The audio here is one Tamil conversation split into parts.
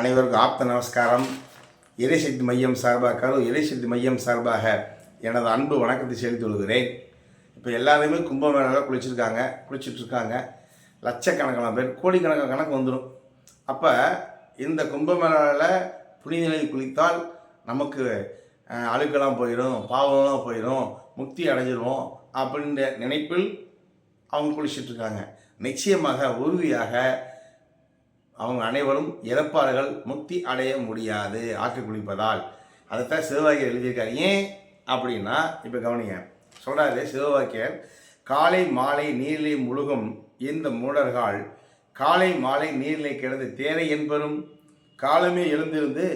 அனைவருக்கும் ஆப்த நமஸ்காரம். இறைசக்தி மையம் சார்பாக கரு இறைசக்தி மையம் சார்பாக எனது அன்பு வணக்கத்தை செலுத்தி கொள்கிறேன். இப்போ எல்லாருமே கும்பமேளாவில் குளிச்சிருக்காங்க குளிச்சிட்ருக்காங்க. லட்சக்கணக்கான பேர் கோடிக்கணக்கான கணக்கு வந்துடும் அப்போ இந்த கும்பமேளாவில் புனித நிலையில் குளித்தால் நமக்கு அழுக்கெல்லாம் போயிடும் பாவம்லாம் போயிடும் முக்தி அடைஞ்சிருவோம் அப்படின்ற நினைப்பில் அவங்க குளிச்சிட்ருக்காங்க. நிச்சயமாக உறுதியாக அவங்க அனைவரும் இறப்பார்கள் முக்தி அடைய முடியாது. ஆக்கு குளிப்பதால். அதைத்தான் சிவவாக்கியர் எழுதியிருக்காரு. ஏன் அப்படின்னா இப்போ கவனிங்க. சொல்கிறாரு சிவவாக்கியர் காலை மாலை நீரிலே முழுகும் இந்த மூடர்கள் காலை மாலை நீரிலே கிடந்து தேரை என்பரும் காலமே எழுந்திருந்து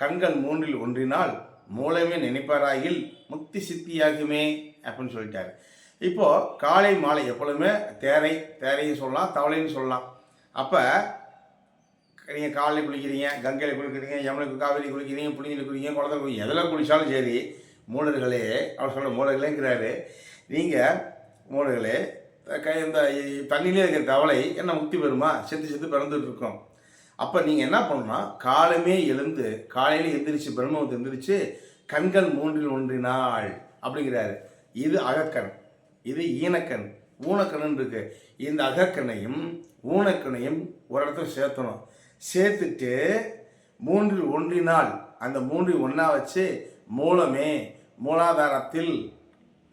கண்கள் மூன்றில் ஒன்றினால் மூலமே நினைப்பாராயில் முக்தி சித்தியாகுமே அப்படின்னு சொல்லிட்டாரு. இப்போ காலை மாலை எப்பொழுதுமே தேரை தேரையும் சொல்லலாம் தவளைன்னு சொல்லலாம். அப்போ நீங்கள் காலையில் குளிக்கிறீங்க கங்கையில் குளிக்கிறீங்க யமுனை காவேரி குளிக்கிறீங்க புளிஞ்சில் குளிக்கிறீங்க குளத்தில் குளிக்கிறீங்க எதில் குளித்தாலும் சரி மூலர்களே அவர் சொல்ல மூலர்களேங்கிறாரு. நீங்கள் மூலர்களே கை இந்த தண்ணியிலே இருக்கிற தவளை என்ன முக்தி பெறுமா? செத்து செத்து பிறந்துட்டு இருக்கோம். அப்போ நீங்கள் என்ன பண்ணணும்னா காலமே எழுந்து காலையில் எந்திரிச்சு பிரம்மத்தை எந்திரிச்சு கண்கள் மூன்றில் ஒன்றினாள் அப்படிங்கிறாரு. இது அகக்கண். இது ஈனக்கண். ஊனக்கண்ணன் இருக்கு. இந்த அகக்கண்ணையும் ஊனக்கண்ணையும் ஒரு இடத்துல சேர்த்தணும். சேர்த்துட்டு மூன்றில் ஒன்றினால் அந்த மூன்றில் ஒன்றா வச்சு மூலமே மூலாதாரத்தில்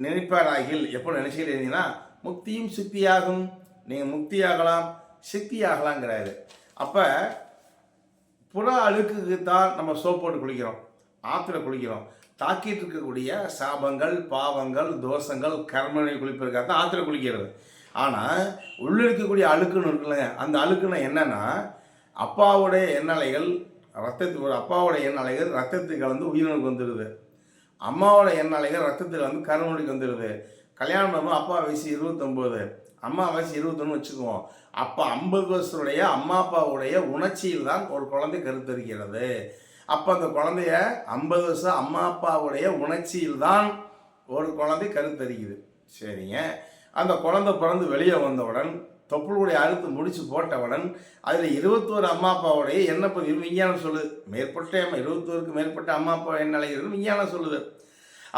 நினைப்பாராகில் எப்போ நினைச்சுக்கிறீங்கன்னா முக்தியும் சித்தியாகும். நீங்கள் முக்தியாகலாம் சித்தியாகலாங்கிறாரு. அப்போ புற அழுக்குக்கு தான் நம்ம சோப் போட்டு குளிக்கிறோம் ஆற்றுல குளிக்கிறோம். தாக்கிட்டு இருக்கக்கூடிய சாபங்கள் பாவங்கள் தோஷங்கள் கர்மனை குளிப்பதற்காக தான் ஆற்றுல குளிக்கிறது. ஆனால் உள்ளிருக்கக்கூடிய அழுக்குன்னு இருக்குல்ல அந்த அழுக்குன்னா என்னென்னா அப்பாவுடைய எண்ணலைகள் ரத்தத்துக்கு அப்பாவுடைய எண்ணலைகள் ரத்தத்துக்கு கலந்து உயிரினுக்கு வந்துடுது. அம்மாவோட எண்ணலைகள் ரத்தத்தில் வந்து கருணுக்கு வந்துடுது. கல்யாணம் பண்ணும்போது அப்பா வயசு இருபத்தொம்போது. அம்மா வயசு இருபத்தொன்று வச்சுக்குவோம். அப்போ ஐம்பது வருஷத்துடைய அம்மா அப்பாவுடைய உணர்ச்சியில் தான் ஒரு குழந்தை கருத்தரிக்கிறது. அப்போ அந்த குழந்தைய ஐம்பது வருஷம் அம்மா அப்பாவுடைய உணர்ச்சியில் தான் ஒரு குழந்தை கருத்தரிக்குது. சரிங்க? அந்த குழந்தை பிறந்து வெளியே வந்தவுடன் தொப்புளுடைய அழுத்து முடிச்சு போட்டவுடன் அதில் இருபத்தோரு அம்மா அப்பாவுடைய எண்ண பதிவு விஞ்ஞானம் சொல்லுது. மேற்பட்ட இருபத்தோருக்கு மேற்பட்ட அம்மா அப்பா என்ன அழைகிறது விஞ்ஞானம் சொல்லுது.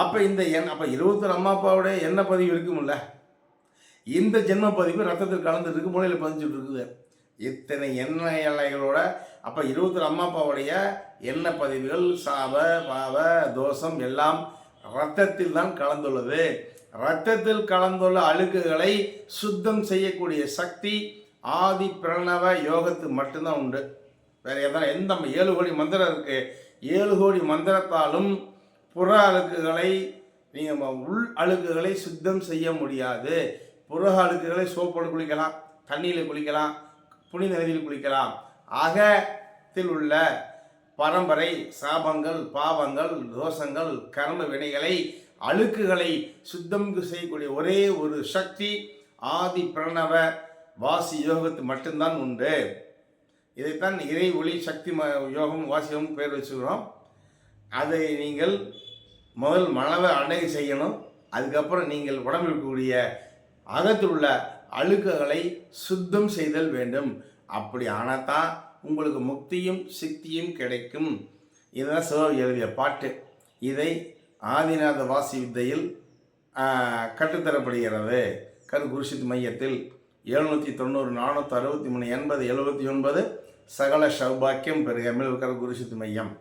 அப்போ இந்த எண் அப்போ இருபத்தொரு அம்மா அப்பாவுடைய என்ன பதிவு இருக்கும்ல இந்த ஜென்ம பதிவு ரத்தத்தில் கலந்துட்டு இருக்கு மூலையில் பதிஞ்சுட்டு இருக்குது இத்தனை எண்ணெய் அலைகளோட அப்போ இருபத்தொரு அம்மா அப்பாவுடைய எண்ணெய் பதிவுகள் சாப பாவ தோஷம் எல்லாம் ரத்தத்தில் தான் கலந்துள்ளது. ரத்தத்தில் கலந்துள்ள அழுக்குகளை சுத்தம் செய்யக்கூடிய சக்தி ஆதி பிரணவ யோகத்து மட்டும்தான் உண்டு. வேற எதனா எந்த ஏழு கோடி மந்திரம் இருக்கு? ஏழு கோடி மந்திரத்தாலும் புற அழுக்குகளை நீங்கள் உள் அழுக்குகளை சுத்தம் செய்ய முடியாது. புற அழுக்குகளை சோப்போடு குளிக்கலாம் தண்ணியில் குளிக்கலாம் புனித நதியில் குளிக்கலாம். அகத்தில் உள்ள பரம்பரை சாபங்கள் பாவங்கள் தோஷங்கள் கர்ம வினைகளை அழுக்குகளை சுத்தம் செய்யக்கூடிய ஒரே ஒரு சக்தி ஆதி பிரணவ வாசி யோகத்து மட்டும்தான் உண்டு. இதைத்தான் இறை ஒளி சக்தி ம யோகம் வாசியம் பேர் வச்சுக்கிறோம். அதை நீங்கள் முதல் மனதை அடை செய்யணும். அதுக்கப்புறம் நீங்கள் உடம்பில் இருக்கக்கூடிய அகத்தில் உள்ள அழுக்குகளை சுத்தம் செய்தல் வேண்டும். அப்படி ஆனால் தான் உங்களுக்கு முக்தியும் சித்தியும் கிடைக்கும். இதுதான் சிவ எழுதிய பாட்டு. இதை ஆதிநாத வாசி வித்தையில் கற்றுத்தரப்படுகிறது கரு குருஷித் மையத்தில் எழுநூற்றி தொண்ணூறு நானூற்றி அறுபத்தி மூணு எண்பது எழுபத்தி ஒன்பது சகல சௌபாக்கியம் பெருக கரு குருஷித் மையம்.